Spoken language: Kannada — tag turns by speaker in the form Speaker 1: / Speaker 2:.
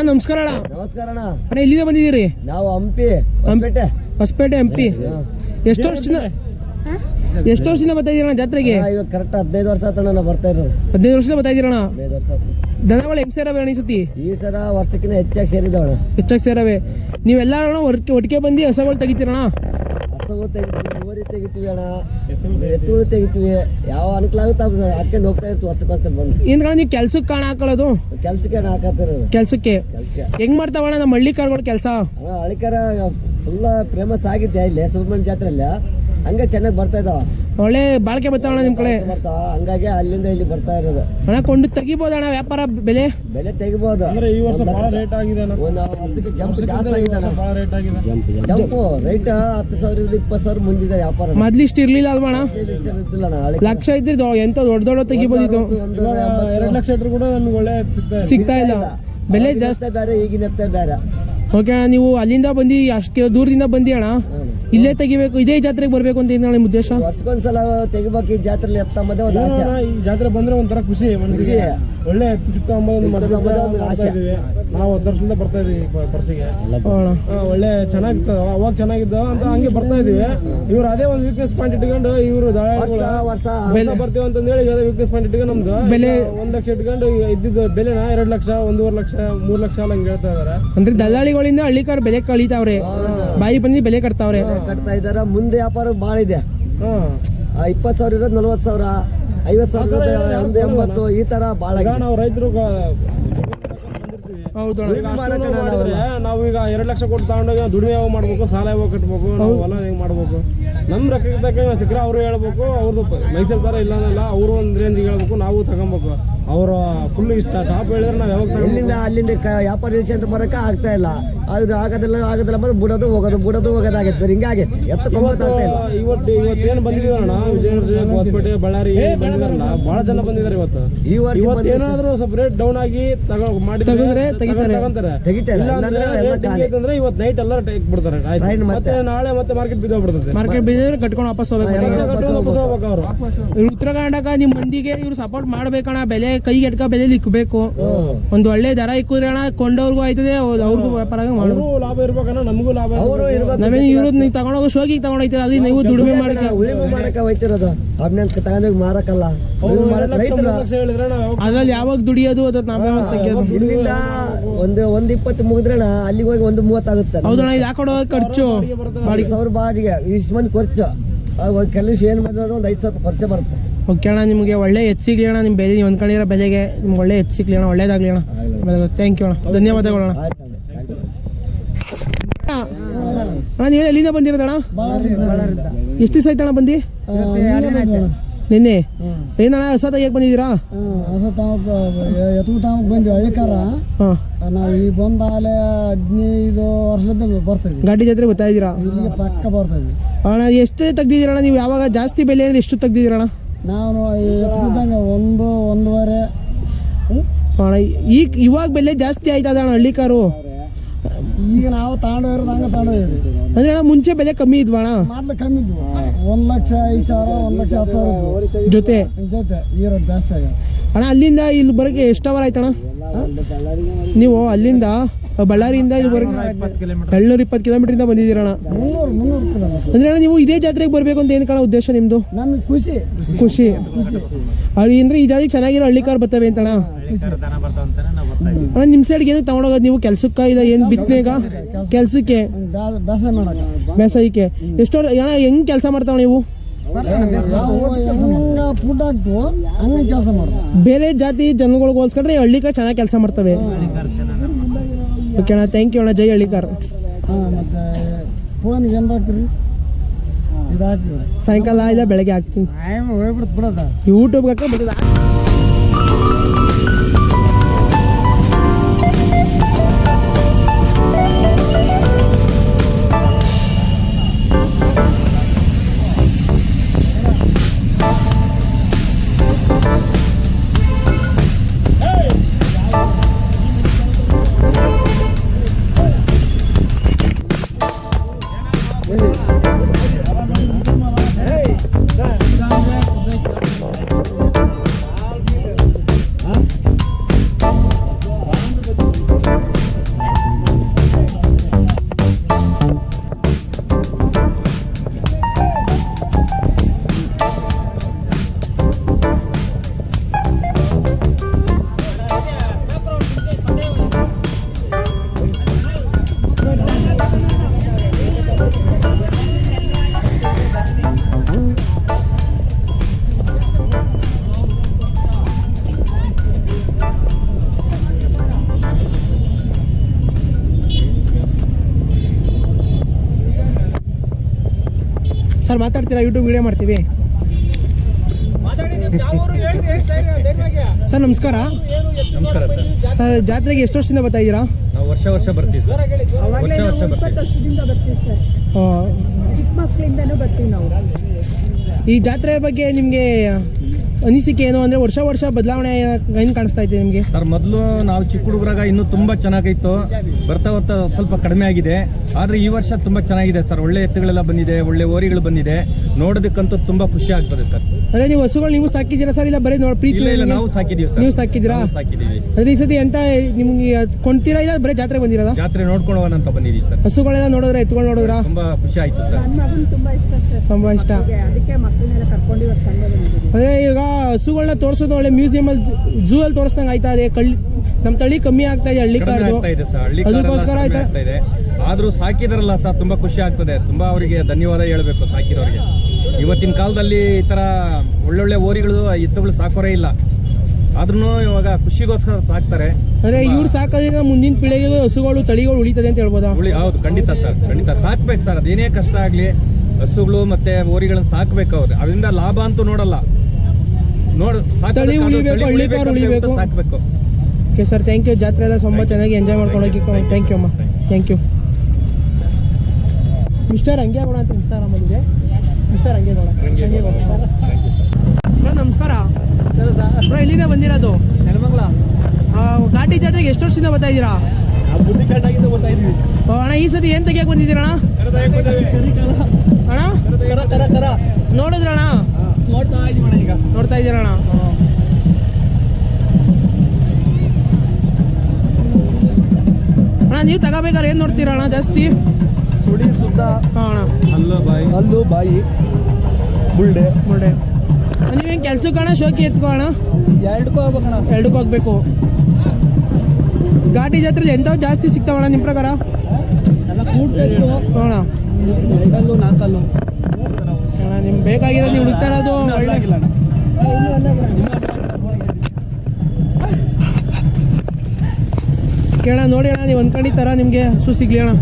Speaker 1: ಅಣ್ಣ ನಮಸ್ಕಾರ ಅಣ್ಣ.
Speaker 2: ನಮಸ್ಕಾರ ಅಣ್ಣ.
Speaker 1: ಅಣ್ಣ ಎಲ್ಲಿಂದ ಬಂದಿದ್ದೀರಿ?
Speaker 2: ನಾವು ಹಂಪಿ ಹಂಪೇಟೆ
Speaker 1: ಹೊಸಪೇಟೆ. ಹಂಪಿ. ಎಷ್ಟು ವರ್ಷದಿಂದ ಎಷ್ಟು ವರ್ಷದಿಂದ ಬರ್ತಾ ಇದೀರಣ್ಣ ಜಾತ್ರೆಗೆ?
Speaker 2: ಇವಾಗ ಕರೆಕ್ಟ್ ಹದಿನೈದು ವರ್ಷ ಆತಣ್ಣ ನಾವು ಬರ್ತಾ ಇರೋದು.
Speaker 1: ಹದಿನೈದು ವರ್ಷದಿಂದ ಬರ್ತಾ ಇದೀರಣ್ಣ
Speaker 2: ಹದಿನೈದು ವರ್ಷ ಆತು.
Speaker 1: ದನಗಳು ಹೆಂಗ್ ಸೇರವೆ ಅಣ್ಣ ಈ ಸತಿ
Speaker 2: ಈ ಸಲ ವರ್ಷಕ್ಕಿಂತ ಹೆಚ್ಚಾಗಿ ಸೇರಿದವಣ
Speaker 1: ಹೆಚ್ಚಾಗಿ ಸೇರವೆ. ನೀವೆಲ್ಲ ಅಣ್ಣ ಒಟ್ಟಿಗೆ ಬಂದು ಹಸಗಳು ತೆಗಿತೀರಣ್ಣ.
Speaker 2: ಹಸವು ತೆಗಿತೀವಿ ಓರಿ ತೆಗಿತೀವಿ ಅಣ್ಣ. ಎತ್ತುಳು ತೆಗಿತೀವಿ. ಯಾವ ಅನುಕೂಲ ಆಗುತ್ತೆ ಹಾಕೊಂಡು ಹೋಗ್ತಾ ಇರ್ತೀವಿ ವರ್ಷಕ್ಕೊಂದ್ಸಲ ಬಂದು.
Speaker 1: ಹಿಂದ್ಗಡೆ ನೀವು ಕೆಲ್ಸಕ್ಕೆ ಕಾಣ ಹಾಕೊಳ್ಳೋದು?
Speaker 2: ಕೆಲ್ಸಕ್ಕೆ ಅಣ್ಣ ಹಾಕತ್ತಿರೋದು
Speaker 1: ಕೆಲ್ಸಕ್ಕೆ?
Speaker 2: ಕೆಲ್ಸ
Speaker 1: ಹೆಂಗ್ ಮಾಡ್ತಾವಣ್ಣ ನಮ್ಮ ಹಳ್ಳಿ ಕಾರ್ಗಳು ಕೆಲಸ?
Speaker 2: ಅಣ್ಣ ಅಳಿಕರ ಫುಲ್ ಫೇಮಸ್ ಆಗಿದೆ ಇಲ್ಲಿ? ಸುಬ್ರಹ್ಮಣ್ಯ ಜಾತ್ರೆಯಲ್ಲಿ? ಹಂಗೆ ಚೆನ್ನಾಗಿ ಬರ್ತಾ ಇದಾವ.
Speaker 1: ಒಳ್ಳೆ ಬಾಳಿಕೆ ಬರ್ತಾವಣ್ಣ ನಿಮ್ ಕಡೆ?
Speaker 2: ಹಂಗಾಗಿ ಅಲ್ಲಿಂದ ಇಲ್ಲಿ ಬರ್ತಾ ಇರೋದು.
Speaker 1: ಅಣ್ಣ ಕೊಂಡು ತೆಗಿಬೋದಣ್ಣ ವ್ಯಾಪಾರ ಬೆಲೆ?
Speaker 2: ಬೆಲೆ ತೆಗಿಬಹುದು
Speaker 3: ಈ ವರ್ಷ ಬಹಳ ರೇಟ್ ಆಗಿದೆ ಅಣ್ಣ.
Speaker 2: ಒಂದು ವರ್ಷಕ್ಕೆ ಜಂಪ್ ಜಾಸ್ತಿ ಆಗಿದೆ ಅಣ್ಣ.
Speaker 3: ಬಹಳ ರೇಟ್ ಆಗಿದೆ.
Speaker 2: ಜಂಪು ರೈಟ್ ಹತ್ತು ಸಾವಿರದಿಂದ ಇಪ್ಪತ್ತು ಸಾವಿರ ಮುಂದಿದೆ ವ್ಯಾಪಾರ.
Speaker 1: ಮೊದ್ಲಿಷ್ಟು ಇರ್ಲಿಲ್ಲ
Speaker 2: ಇಷ್ಟ ಇರ್ಲಿಲ್ಲ ಅಣ್ಣ. ಹಳೆ
Speaker 1: ಲಕ್ಷ ಇದ್ರೆ ದೊ- ಎಂತ ದೊಡ್ಡ ದೊಡ್ಡ ತೆಗಿಬೋದಿತ್ತು
Speaker 2: ಒಂದು
Speaker 3: ಎರಡು ಲಕ್ಷ ಇಟ್ರು ಕೂಡ ನಮ್ಗೆ ಒಳ್ಳೆ ಸಿಗ್ತಾ
Speaker 1: ಇಲ್ಲ. ಬೆಲೆ ಜಾಸ್ತಿ
Speaker 2: ಜಾಸ್ತಿ ಬೇರೆ ಈಗಿನ ಬೇರೆ.
Speaker 1: ಓಕೆ ಅಣ್ಣ ನೀವು? ಅಲ್ಲಿಂದ ಬಂದು ಅಷ್ಟು ದೂರದಿಂದ ಬಂದಿ ಅಣ್ಣ? ಇಲ್ಲೇ ತೆಗಿಬೇಕು ಇದೇ ಜಾತ್ರೆಗೆ ಬರ್ಬೇಕು ಅಂತ ಏನು ನಿಮ್ಮ ಉದ್ದೇಶ?
Speaker 2: ವರ್ಷಕ್ಕೊಂದ್ಸಲ ತೆಗಿಬೇಕು ಈ ಜಾತ್ರೆಲಿ ಎತ್ತಂಬದೇ ಒಂದು ಆಸೆ.
Speaker 3: ಈ ಜಾತ್ರೆ ಬಂದ್ರೆ ಒಂಥರ ಖುಷಿ ಮನಸ್ಸಿಗೆ ಒಳ್ಳೆ ಎತ್ತು ಸಿಗ್ತಾ ಒಂದು
Speaker 2: ಆಸೆ.
Speaker 3: ನಾವು ಹತ್ತು ವರ್ಷದಿಂದ ಬರ್ತಾ ಇದೀವಿ ಪರ್ಸಿಗೆ.
Speaker 1: ಅಣ್ಣ.
Speaker 3: ಆ, ಒಳ್ಳೆ ಚೆನ್ನಾಗಿತ್ತು ಅವಾಗ ಚೆನ್ನಾಗಿದ್ದ ಅಂತ ಹಂಗೆ ಬರ್ತಾ ಇದೀವಿ ಇವ್ರು ಅದೇ ಒಂದು ವೀಕ್ನೆಸ್ ಪಾಯಿಂಟ್ ಇಟ್ಕೊಂಡು ಇವರು
Speaker 2: ವರ್ಷ ವರ್ಷ.
Speaker 3: ಬರ್ತೀವಿ ಅಂತಂದೇಳಿ ಅದೇ ವೀಕ್ನೆಸ್ ಪಾಯಿಂಟ್ ಇಟ್ಕೊಂಡು ನಮ್ದು.
Speaker 1: ಬೆಲೆ
Speaker 3: ಒಂದ್ ಲಕ್ಷ ಇಟ್ಕೊಂಡು ಇದ್ದಿದ್ದು ಬೆಲೆನ? ಎರಡು ಲಕ್ಷ ಒಂದೂವರೆ ಲಕ್ಷ ಮೂರ್ ಲಕ್ಷ ಹಂಗೆ ಹೇಳ್ತಾ ಇದಾರೆ.
Speaker 1: ಅಂದ್ರೆ ದಲ್ಲಾಳಿಗಳಿಂದ ಹಳ್ಳಿಕಾರ ಬೆಲೆ ಕಳೀತಾವ್ರೆ. ಬಾಯಿ ಬಂದಿ ಬೆಲೆ ಕಟ್ತಾವ್ರೆ.
Speaker 2: ಕಟ್ತಾ ಇದಾರ. ಮುಂದೆ ವ್ಯಾಪಾರ ಭಾಳ ಇದೆ. ಇಪ್ಪತ್ತು ಸಾವಿರ ಇರೋದು ನಲ್ವತ್ತು ಸಾವಿರ ಐವತ್ತು ಸಾವಿರ ಒಂದು ಎಂಬತ್ತು ಈ ತರ ಭಾಳ
Speaker 3: ನಾವು ರೈತರು
Speaker 1: ಹೌದು ಅಣ್ಣ.
Speaker 3: ನಾವು ಈಗ ಎರಡು ಲಕ್ಷ ಕೊಟ್ಟು ತಗೊಂಡೋಗಿ ದುಡಿಮೆ ಯಾವಾಗ ಮಾಡ್ಬೇಕು ಸಾಲ ಯಾವಾಗ ಕಟ್ಬೇಕು ನಾವು ಹೊಲ ಹೆಂಗ್ ಮಾಡ್ಬೇಕು. ನಮ್ ರೊಕ್ಕಕ್ಕೆ ತಕ್ಕ ಸಿಕ್ಕರೆ ಅವರು ಹೇಳ್ಬೇಕು ಅವ್ರದ್ದು ಮೈಸೂರು ತರ ಇಲ್ಲ ಅವ್ರು ಅವರು ಒಂದ್ ರೇಂಜಿಗೆ ಹೇಳ್ಬೇಕು ನಾವು ತಗೊಬೇಕು. ಅವ್ರ ಫುಲ್ ಇಷ್ಟ. ಟಾಪ್ ಹೇಳಿದ್ರೆ ನಾವು ಯಾವಾಗ
Speaker 2: ಇಲ್ಲಿಂದ ಅಲ್ಲಿಂದ ಕ- ವ್ಯಾಪಾರ ಇಳಿಸಿ ಅಂತ ಬರೋಕೆ ಆಗ್ತಾ ಇಲ್ಲ. ಅದು ಆಗೋದಿಲ್ಲ ಆಗೋದಿಲ್ಲ ಮತ್ತೆ ಬಿಡೋದು ಹೋಗೋದು ಬಿಡೋದು ಹೋಗೋದಾಗೈತೆ ಬರೀ ಹಿಂಗಾಗೈತೆ ಎತ್ತ ಕೊಂಬತ್ತು ಆಗ್ತಾ ಇಲ್ಲ.
Speaker 3: ಇವತ್ತು ಇವತ್ತು ಏನು ಬಂದಿದ್ದೀವಣ್ಣ ವಿಜಯನಗರ ಹೊಸಪೇಟೆ ಬಳ್ಳಾರಿ ಬಂದಿದಾರಲ್ಲ ಬಹಳ ಜನ ಬಂದಿದ್ದಾರೆ ಇವತ್ತು.
Speaker 2: ಈ ವರ್ಷ
Speaker 3: ಇವತ್ತು ಏನಾದ್ರೂ ಸ್ವಲ್ಪ ರೇಟ್ ಡೌನ್ ಆಗಿ ತಗೋ ಮಾಡಿ
Speaker 1: ತೆಗೆದ್ರೆ ತೆಗಿತಾರೆ.
Speaker 3: ತಗೊಂತಾರೆ.
Speaker 2: ತೆಗಿತಾರೆ.
Speaker 3: ಇಲ್ಲ
Speaker 2: ಇಲ್ಲಾಂದ್ರೆ
Speaker 3: ಅಂದ್ರೆ
Speaker 2: ಎಲ್ಲ
Speaker 3: rate
Speaker 2: ಖಾಲಿ.
Speaker 3: ಹಿಂಗೆ ಐತಂದ್ರೆ ಇವತ್ತು ನೈಟ್ ಎಲ್ಲ ಟೇಕ್ ಬಿಡ್ತಾರೆ ಆಯ್ತು.
Speaker 2: Train ಮತ್ತೆ?
Speaker 3: ಮತ್ತೆ ನಾಳೆ ಮತ್ತೆ ಮಾರ್ಕೆಟ್ ಬಿದ್ದೋಗ್ಬಿಡ್ತದೆ
Speaker 1: ಮಾರ್ಕೆಟ್ ಬಿದ್ದರೆ ಕಟ್ಕೊಂಡು ವಾಪಸ್ ಹೋಗ್ಬೇಕು. ಮನೆಗೆ.
Speaker 3: ವಾಪಸ್ ಹೋಗ್ಬೇಕು ಅವರು.
Speaker 1: ಇವ್ರು ಉತ್ತರ ಕರ್ನಾಟಕ ನಿಮ್ಮ ಮಂದಿಗೆ ಇವ್ರು ಸಪೋರ್ಟ್ ಮಾಡ್ಬೇಕಣ್ಣ. ಬೆಲೆ ಕೈಗೆ ಎಟ್ಕ ಬೆಲೆ ಇಕ್ಬೇಕು ಒಂದು ಒಳ್ಳೆ ದರ ಇಕ್ಕಿದ್ರೆ ಅಣ್ಣ ಕೊಂಡವ್ರಿಗೂ ಆಯ್ತದೆ ಅವ್ರಿಗೂ ವ್ಯಾಪಾರ ಮಾಡೋದು.
Speaker 3: ಲಾಭ ಇರ್ಬೇಕನ್ನ ನಮಗೂ ಲಾಭ
Speaker 2: ಅವರು ಇರ್ಬೇಕು.
Speaker 1: ನಾವೇನು ಇವ್ರು ನೀವು ತಗೊಂಡೋಗೋ ಶೋಗಿಗೆ ತಗೊಂಡೋಯ್ತದೆ ಅಲ್ಲಿ ನೀವು ದುಡಿಮೆ ಮಾಡಕ್ಕೆ.
Speaker 2: ಉಳಿಮೆ ಮಾಡಕ್ಕೆ ಹೋಯ್ತಿರೋದು. ಅದನ್ನ ತಗೊಂಡೋಗಿ ಮಾರಕ್ಕಲ್ಲ. ರೈತರು.
Speaker 1: ಅದ್ರಲ್ಲಿ ಯಾವಾಗ ದುಡಿಯೋದು ಅದ್ರ ನಾವೇ ತೆಗಿಯೋದು?
Speaker 2: ಇಲ್ಲಿಂದ ಒಂದು ಒಂದು ಇಪ್ಪತ್ತು ಮುಗಿದ್ರಣ ಅಲ್ಲಿಗೆ ಹೋಗಿ ಒಂದು ಮೂವತ್ತಾಗುತ್ತೆ
Speaker 1: ಹೌದಣ್ಣ ಇದು ಹಾಕೊಂಡು ಖರ್ಚು.
Speaker 2: ಬಾಡಿಗೆ ಸಾವಿರ ಬಾಡಿಗೆ. ಇಷ್ಟು ಮಂದಿ ಖರ್ಚು. ಕೆಲಸ ಏನು ಮಾಡಿರೋದು ಒಂದು ಐದು ಸಾವಿರ ಖರ್ಚು ಬರುತ್ತೆ.
Speaker 1: ಓಕೆ ಅಣ್ಣ ನಿಮಗೆ ಒಳ್ಳೆ ಹೆಚ್ಚು ಸಿಗ್ಲಿ ಅಣ್ಣ ನಿಮ್ಮ ಬೆಲೆ ನೀವು ಅಂದ್ಕೊಂಡಿರೋ ಬೆಲೆಗೆ ನಿಮ್ಗೆ ಒಳ್ಳೆ ಹೆಚ್ಚು ಸಿಗ್ಲಿ ಅಣ್ಣ ಒಳ್ಳೇದಾಗ್ಲಿ ಅಣ್ಣ. ಥ್ಯಾಂಕ್ ಯು ಅಣ್ಣ. ಧನ್ಯವಾದಗಳು ಅಣ್ಣ. ಅಣ್ಣ ನೀವು ಎಲ್ಲಿಂದ ಬಂದಿರೋದಣ್ಣ? ಎಷ್ಟು ದಿವಸ ಆಯ್ತಣ್ಣ ಬಂದು? ನಿನ್ನೆ? ಏನಣ್ಣ ಹೊಸ ತೆಗಿಯಕ್ಕೆ ಬಂದಿದ್ದೀರಾ
Speaker 4: ಹೊಸ ತಾಮಕ್ ಎತ್ತು ತಾಮಕ್ ಬಂದ್ವಿ ಹಳ್ಳಿಕಾರ
Speaker 1: ಹಾಂ.
Speaker 4: ಈಗ ಬಂದ ಆಲೆ ಹದಿನೈದು ವರ್ಷದ ಬರ್ತದೆ
Speaker 1: ಗಾಡಿ ಜಾತ್ರೆ ಬರ್ತಾ ಇದ್ದೀರಾ?
Speaker 4: ಪಕ್ಕ ಬರ್ತದೆ
Speaker 1: ಅಣ್ಣ ಎಷ್ಟು ತೆಗ್ದಿದ್ದೀರಣ್ಣ ನೀವು? ಯಾವಾಗ ಜಾಸ್ತಿ ಬೆಲೆ ಅಂದ್ರೆ ಎಷ್ಟು ತೆಗ್ದಿದ್ದೀರಣ್ಣ?
Speaker 4: ನಾವು ಎತ್ತಿದಂಗೆ ಒಂದು ಒಂದೂವರೆ
Speaker 1: ಈಗ ಇವಾಗ ಬೆಲೆ ಜಾಸ್ತಿ ಆಯ್ತದ ಅಣ್ಣ ಹಳ್ಳಿ ಕಾರು
Speaker 4: ಈಗ ನಾವು ತಗೊಂಡು ಇರೋದು ಹಂಗೆ
Speaker 1: ಅಂದ್ರೆ ಅಣ್ಣ ಮುಂಚೆ ಬೆಲೆ ಕಮ್ಮಿ ಇದ್ವಣ ಅಣ್ಣ?
Speaker 4: ಮೊದ್ಲು ಕಮ್ಮಿ ಇದ್ವು. ಒಂದು ಲಕ್ಷ ಐದು ಸಾವಿರ ಒಂದು ಲಕ್ಷ ಹತ್ತು ಸಾವಿರ.
Speaker 1: ಜೊತೆ?
Speaker 4: ಜೊತೆ. ಜಾಸ್ತಿ ಆಗ್ಯಾವ.
Speaker 1: ಅಣ್ಣ ಅಲ್ಲಿಂದ ಇಲ್ಲಿ ಬರೋಕ್ಕೆ ಎಷ್ಟು ಅವರ್ ಆಯ್ತಣ್ಣ? ನೀವು ಅಲ್ಲಿಂದ ಬಳ್ಳಾರಿಯಿಂದ ಏಳ್ನೂರ ಇಪ್ಪತ್ತು ಕಿಲೋಮೀಟ್ರಿಂದ ಬಂದಿದ್ದೀರಣ್ಣ. ಅಂದ್ರೆ ಅಣ್ಣ ನೀವು ಇದೇ ಜಾತ್ರೆಗೆ ಬರಬೇಕು ಅಂತ ಏನು ಕಾಣ ಉದ್ದೇಶ ನಿಮ್ಮದು
Speaker 4: ನಮಗೆ ಖುಷಿ.
Speaker 1: ಖುಷಿ. ಅಲ್ಲಿ ಅಂದ್ರೆ ಈ ಜಾತಿಗೆ ಚೆನ್ನಾಗಿರೋ ಹಳ್ಳಿ ಕಾರ್ ಬರ್ತವೆ ಅಂತಣ್ಣ. ಅಣ್ಣ ನಿಮ್ಮ ಸೈಡ್ಗೆ ಏನು ತಗೊಂಡೋಗೋದು ನೀವು ಕೆಲ್ಸಕ್ಕ ಇಲ್ಲ ಏನು ಬಿತ್ತನೆಗ ಕೆಲ್ಸಕ್ಕೆ. ಬೇಸಾಯಕ್ಕೆ. ಎಷ್ಟೋ ಅಣ್ಣ ಹೆಂಗ್ ಕೆಲಸ ಮಾಡ್ತಾವ ನೀವು? ಬೇರೆ ಜಾತಿ ಜನಗಳಿಗೆ ಹೋಲ್ಸ್ಕೊಂಡ್ರೆ ಹಳ್ಳಿ ಕಾರ್ ಚೆನ್ನಾಗಿ ಕೆಲಸ ಮಾಡ್ತವೆ. ಓಕೆ ಅಣ್ಣ ಥ್ಯಾಂಕ್ ಯು ಅಣ್ಣ. ಜೈ ಹಳ್ಳಿ ಕಾರ್
Speaker 4: ಹಾಂ ಮತ್ತು ಫೋನ್ಗೆ ಏನು ಹಾಕ್ರಿ? ಇದು ಹಾಕ್ರಿ.
Speaker 1: ಸಾಯಂಕಾಲ ಇಲ್ಲ ಬೆಳಗ್ಗೆ ಹಾಕ್ತೀನಿ.
Speaker 4: ಯೂಟ್ಯೂಬ್ ಹೋಗ್ಬಿಡ್ತು ಬಿಡೋದ.
Speaker 1: ಯೂಟ್ಯೂಬ್ಗೆ ಹಾಕಿ ಬರ್ತದೆ ಸರ್ ಮಾತಾಡ್ತೀರಾ? ಯೂಟ್ಯೂಬ್ ವಿಡಿಯೋ ಮಾಡ್ತೀವಿ. ಸರ್ ನಮಸ್ಕಾರ.
Speaker 5: ನಮಸ್ಕಾರ ಸರ್.
Speaker 1: ಸರ್ ಜಾತ್ರೆಗೆ ಎಷ್ಟು ವರ್ಷದಿಂದ ಬರ್ತಾ ಇದ್ದೀರಾ?
Speaker 5: ನಾವು ವರ್ಷ ವರ್ಷ ಬರ್ತೀವಿ ಸರ್. ವರ್ಷ ವರ್ಷ ಬರ್ತೀವಿ.
Speaker 6: ವರ್ಷದಿಂದ ಬರ್ತೀವಿ ಸರ್.
Speaker 1: ಆ,
Speaker 6: ಚಿಕ್ಕ ಬರ್ತೀವಿ ನಾವು.
Speaker 1: ಈ ಜಾತ್ರೆ ಬಗ್ಗೆ ನಿಮಗೆ ಅನಿಸಿಕೆ ಏನು ಅಂದರೆ ವರ್ಷ ವರ್ಷ ಬದಲಾವಣೆ ಏನು ಕಾಣಿಸ್ತಾ ಇದೆ ನಿಮಗೆ?
Speaker 5: ಸರ್ ಮೊದಲು ನಾವು ಚಿಕ್ಕ ಹುಡುಗರಾಗ ಇನ್ನೂ ತುಂಬಾ ಚೆನ್ನಾಗಿತ್ತು ಬರ್ತಾ ಬರ್ತಾ ಸ್ವಲ್ಪ ಕಡಿಮೆ ಆಗಿದೆ. ಆದ್ರೆ ಈ ವರ್ಷ ತುಂಬಾ ಚೆನ್ನಾಗಿದೆ ಸರ್. ಒಳ್ಳೆ ಎತ್ತುಗಳೆಲ್ಲ ಬಂದಿದೆ ಒಳ್ಳೆ ಓರಿಗಳು ಬಂದಿದೆ. ನೋಡೋದಕ್ಕಂತೂ ತುಂಬಾ ಖುಷಿ ಆಗ್ತದೆ ಸರ್.
Speaker 1: ಅದೇ ನೀವು ಹಸುಗಳು ನೀವು ಸಾಕಿದ್ದೀರಾ ಸರ್? ಇಲ್ಲ ಬರೀ ನೋಡಿ ಪ್ರೀತಿ
Speaker 5: ಇಲ್ಲ ಇಲ್ಲ ನಾವು ಸಾಕಿದೀವಿ ಸರ್.
Speaker 1: ನೀವು ಸಾಕಿದ್ದೀರಾ?
Speaker 5: ನಾವು ಸಾಕಿದೀವಿ
Speaker 1: ಅಂದರೆ ಈ ಸತಿ ಎಂತ ನಿಮ್ಗೆ ಅದ್ ಕೊಂಡ್ತೀರಾ ಇಲ್ಲ ಬರೀ ಜಾತ್ರೆ ಬಂದಿರಲ್ಲ
Speaker 5: ಜಾತ್ರೆ ನೋಡ್ಕೊಂಡು ಹೋಗೋಣ ಅಂತ ಬಂದಿದ್ದೀವಿ ಸರ್.
Speaker 1: ಹಸುಗಳೆಲ್ಲ ನೋಡಿದ್ರೆ ಎತ್ತುಗಳು ನೋಡಿದ್ರಾ?
Speaker 5: ತುಂಬಾ ಖುಷಿ ಆಯ್ತು ಸರ್.
Speaker 6: ತುಂಬ ತುಂಬಾ ಇಷ್ಟ ಸರ್.
Speaker 1: ತುಂಬ ಇಷ್ಟ.
Speaker 6: ಅದಕ್ಕೆ ಮಕ್ಕಳನ್ನೆಲ್ಲ ಕರ್ಕೊಂಡು ಇವತ್ತು
Speaker 1: ಅಂದರೆ ಈಗ ಹಸುಗಳನ್ನ ತೋರಿಸೋದು ಒಳ್ಳೆ ಮ್ಯೂಸಿಯಮಲ್ಲಿ ಝೂ ಅಲ್ಲಿ ತೋರಿಸ್ದಂಗೆ ಆಯ್ತಾ ಇದೆ. ಕಳ್ಳಿ ನಮ್ಮ ತಳಿ ಕಮ್ಮಿ ಆಗ್ತಾ ಇದೆ ಹಳ್ಳಿ
Speaker 5: ಹಳ್ಳಿ
Speaker 1: ಅದಕ್ಕೋಸ್ಕರ ಆಯ್ತಾ?
Speaker 5: ಆದ್ರೂ ಸಾಕಿದಾರಲ್ಲ ಸರ್ ತುಂಬಾ ಖುಷಿ ಆಗ್ತದೆ. ತುಂಬಾ ಅವರಿಗೆ ಧನ್ಯವಾದ ಹೇಳ್ಬೇಕು ಸಾಕಿರೋರಿಗೆ ಇವತ್ತಿನ ಕಾಲದಲ್ಲಿ ಈ ತರ ಒಳ್ಳೊಳ್ಳೆ ಓರಿಗಳು ಎತ್ತುಗಳು ಸಾಕೋರೇ ಇಲ್ಲ. ಆದ್ರೂ ಇವಾಗ ಖುಷಿಗೋಸ್ಕರ ಸಾಕ್ತಾರೆ.
Speaker 1: ಅಂದರೆ ಇವ್ರು ಸಾಕೋದ್ರಿಂದ ಮುಂದಿನ ಪೀಳಿಗೆಗೆ ಹಸುಗಳು ತಳಿಗಳು ಉಳಿತದೆ ಅಂತ ಹೇಳ್ಬೋದು?
Speaker 5: ಉಳಿ ಹೌದು ಖಂಡಿತ ಸರ್. ಖಂಡಿತ ಸಾಕ್ಬೇಕು ಸರ್. ಅದೇನೇ ಕಷ್ಟ ಆಗ್ಲಿ ಹಸುಗಳು ಮತ್ತೆ ಓರಿಗಳನ್ನ ಸಾಕ್ಬೇಕು ಅವ್ರು. ಅದರಿಂದ ಲಾಭ ಅಂತೂ ನೋಡಲ್ಲ. ನೋಡು
Speaker 1: ತಳಿ ಉಳಿಬೇಕು, ಹಳ್ಳಿ ಕಾರು
Speaker 5: ಉಳಿಬೇಕು. ಅಂತ
Speaker 1: ಓಕೆ ಸರ್ ಥ್ಯಾಂಕ್ ಯು ಜಾತ್ರೆ ಎಲ್ಲ ತುಂಬ ಚೆನ್ನಾಗಿ ಎಂಜಾಯ್ ಮಾಡ್ಕೊಂಡು ಹೋಗಿ ಥ್ಯಾಂಕ್ ಯು ಅಮ್ಮ. ಥ್ಯಾಂಕ್ ಯು ಮಿಸ್ಟರ್ ರಂಗೇಗೌಡ ಅಂತ ಇನ್ಸ್ಟಾಗ್ರಾಮಲ್ಲಿದೆ ಮಿಸ್ಟರ್ ಹಂಗೆ ರಂಗೇಗೌಡ ಬ್ರೋ ನಮಸ್ಕಾರ. ಬ್ರೋ ಎಲ್ಲಿಂದ ಬಂದಿರೋದು?
Speaker 7: ನೆಲಮಂಗ್ಲ.
Speaker 1: ಘಾಟಿ ಜಾತ್ರೆಗೆ ಎಷ್ಟು ವರ್ಷದಿಂದ ಬರ್ತಾ ಇದ್ದೀರಾ? ಅಣ್ಣ ಈ ಸತಿ ಏನು ತೆಗಿಯಕ್ಕೆ ಬಂದಿದ್ದೀರಣ್ಣ ಅಣ್ಣ?
Speaker 7: ಕರ ಕರ ಕರ
Speaker 1: ನೋಡಿದ್ರಣ್ಣ?
Speaker 7: ನೋಡ್ತಾ ಇದೀವಿ ಅಣ್ಣ ಈಗ.
Speaker 1: ನೋಡ್ತಾ ಇದ್ದೀರಣ ಅಣ್ಣ? ನೀವು ತಗೋಬೇಕಾದ್ರೆ ಏನು ನೋಡ್ತೀರಣ್ಣ ಜಾಸ್ತಿ?
Speaker 7: ಸುಡಿ ಸುದ್ದ.
Speaker 1: ಹಾಂ
Speaker 5: ಅಲ್ಲ ಬಾಯ್.
Speaker 7: ಬುಲ್ ಬಾಯಿ. ಬುಲ್ಡೆ
Speaker 1: ಡೇ ನೀವೇನು ಕೆಲ್ಸಕ್ಕೆ ಅಣ್ಣ? ಶೋಕಿ ಎತ್ಕೋ ಅಣ್ಣ.
Speaker 7: ಎರಡಕ್ಕೂ ಹೋಗ್ಬೇಕಣ್ಣ
Speaker 1: ಎರಡಕ್ಕೂ ಹೋಗ್ಬೇಕು ಘಾಟಿ ಜಾತ್ರೆಲಿ ಎಂಥವು ಜಾಸ್ತಿ ಸಿಗ್ತಾವಣ್ಣ ನಿಮ್ಮ ಪ್ರಕಾರ?
Speaker 7: ಎಲ್ಲ ಕೂಡ್ಬೇಕು. ನಾಲ್ಕಲ್ಲು.
Speaker 1: ಬೇಕಾಗಿರೋದು ನೀವು ಹುಡುಕ್ತಾ ಇರೋದು ಒಳ್ಳೆ ಕೇಳ ನೋಡಿ ಅಣ್ಣ ನೀವು ತರ ನಿಮಗೆ ಸು ಸಿಗ್ಲಿ ಅಣ್ಣ.